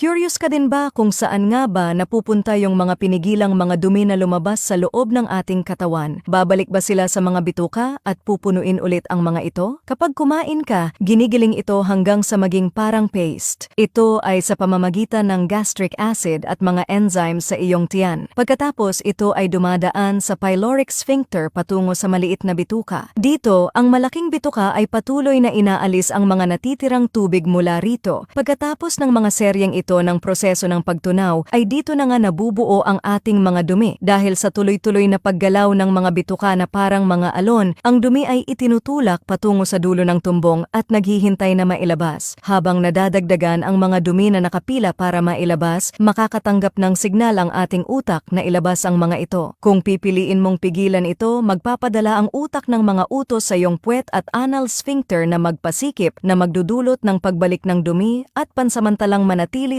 Curious ka din ba kung saan nga ba napupunta yung mga pinigilang mga dumi na lumabas sa loob ng ating katawan? Babalik ba sila sa mga bituka at pupunuin ulit ang mga ito? Kapag kumain ka, ginigiling ito hanggang sa maging parang paste. Ito ay sa pamamagitan ng gastric acid at mga enzymes sa iyong tiyan. Pagkatapos ito ay dumadaan sa pyloric sphincter patungo sa maliit na bituka. Dito, ang malaking bituka ay patuloy na inaalis ang mga natitirang tubig mula rito. Pagkatapos ng mga seryeng ito ng proseso ng pagtunaw, ay dito na nga nabubuo ang ating mga dumi. Dahil sa tuloy-tuloy na paggalaw ng mga bituka na parang mga alon, ang dumi ay itinutulak patungo sa dulo ng tumbong at naghihintay na mailabas. Habang nadadagdagan ang mga dumi na nakapila para mailabas, makakatanggap ng signal ang ating utak na ilabas ang mga ito. Kung pipiliin mong pigilan ito, magpapadala ang utak ng mga utos sa iyong puwet at anal sphincter na magpasikip na magdudulot ng pagbalik ng dumi at pansamantalang manatili